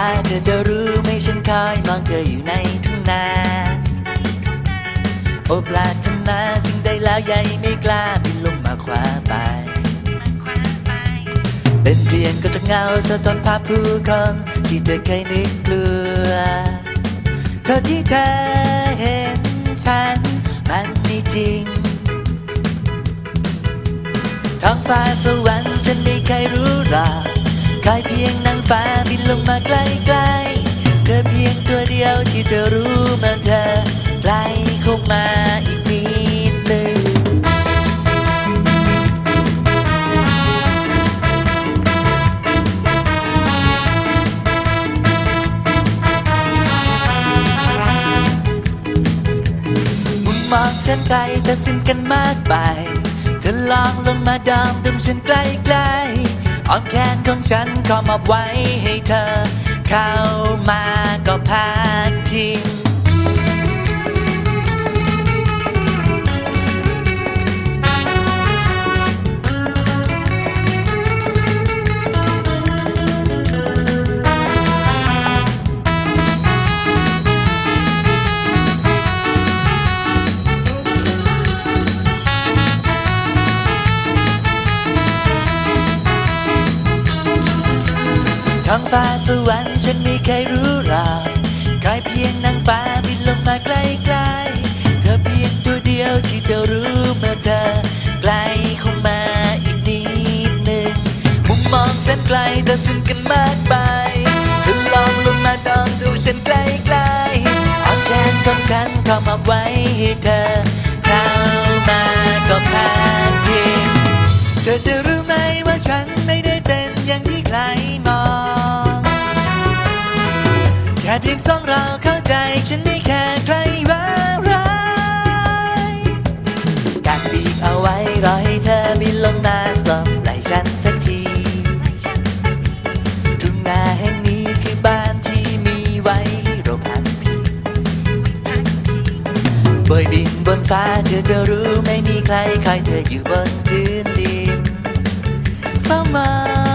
าเธอจะรู้ไหม่ฉันคอยมองเธออยู่ในทุ่งนาโอปรารถนาสิ่งใดแล้วใหญ่ไม่กล้าบินลงมาคว้าไป เป็นเพียงก็จะเงาสะท้อนภาพผู้คนที่เธอเคยนึกกลัวเธอที่เธอเห็นฉันมันไม่จริงท้องฟ้าสวรรค์ฉันไม่เคยรู้หรอกคอยเพียงนาง ฟ้าบินลงมาใกล้ๆ เธอเพียงตัวเดียวที่เธอรู้เมื่อเธอใกล้เข้ามาอีกนิดหนึ่งมุมมองแสนไกลแต่สิ้นกันมากไป เธอลองลงมาดอมดมฉันใกล้ๆ ความแค้นของฉันก็มอบไว้ให้เธอ เข้ามาก็พักทิ้ง ท้องฟ้าสวรรค์ฉันไม่เคยรู้หรอกคอยเพียงนางฟ้าบินลงมาใกล้ๆเธอเพียงตัวเดียวที่เธอรู้เมื่อเธอใกล้เข้ามาอีกนิดหนึ่งมุมมองแสนไกลแต่สิ้นกันมากไปเธอลองลงมาดองดูฉันใกล้ๆเอาแขนของฉันเข้ามาไว้ให้เธอเข้ามาก็พักเพียง แค่เพียงสองเราเข้าใจฉันไม่แค่ใครว่าร้ายการบีบเอาไว้รอให้เธอบินลงมาสบไหลฉันสักทีทุ่งนาแห่งนี้คือบ้านที่มีไว้เราพักพิงบอยบินบนฟ้าเธอจะรู้ไม่มีใครคอยเธออยู่บนพื้นดินเฝ้ามอง